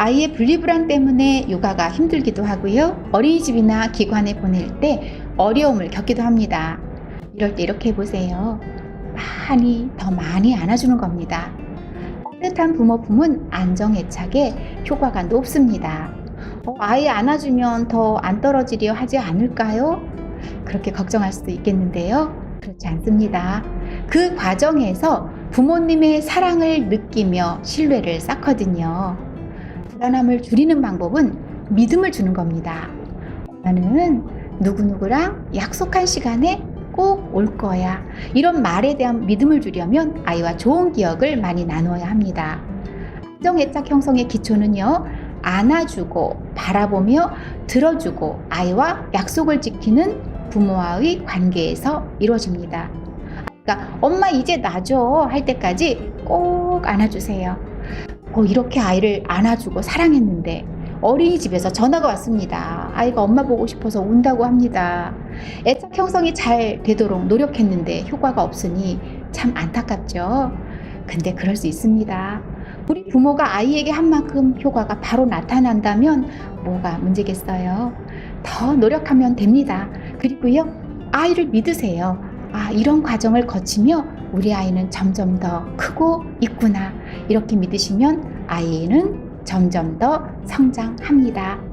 아이의 분리불안 때문에 육아가 힘들기도 하고요. 어린이집이나 기관에 보낼 때 어려움을 겪기도 합니다. 이럴 때 이렇게 해보세요. 많이 더 많이 안아주는 겁니다. 따뜻한 부모 품은 안정애착에 효과가 높습니다. 어, 아이 안아주면 더 안 떨어지려 하지 않을까요? 그렇게 걱정할 수도 있겠는데요. 그렇지 않습니다. 그 과정에서 부모님의 사랑을 느끼며 신뢰를 쌓거든요. 불안함을 줄이는 방법은 믿음을 주는 겁니다. 나는 누구누구랑 약속한 시간에 꼭 올 거야. 이런 말에 대한 믿음을 주려면 아이와 좋은 기억을 많이 나눠야 합니다. 안정애착 형성의 기초는요, 안아주고, 바라보며 들어주고, 아이와 약속을 지키는 부모와의 관계에서 이루어집니다. 그러니까 엄마 이제 놔줘 할 때까지 꼭 안아주세요. 어, 이렇게 아이를 안아주고 사랑했는데 어린이집에서 전화가 왔습니다. 아이가 엄마 보고 싶어서 운다고 합니다. 애착 형성이 잘 되도록 노력했는데 효과가 없으니 참 안타깝죠. 근데 그럴 수 있습니다. 우리 부모가 아이에게 한 만큼 효과가 바로 나타난다면 뭐가 문제겠어요? 더 노력하면 됩니다. 그리고요, 아이를 믿으세요. 아, 이런 과정을 거치며 우리 아이는 점점 더 크고 있구나. 이렇게 믿으시면 아이는 점점 더 성장합니다.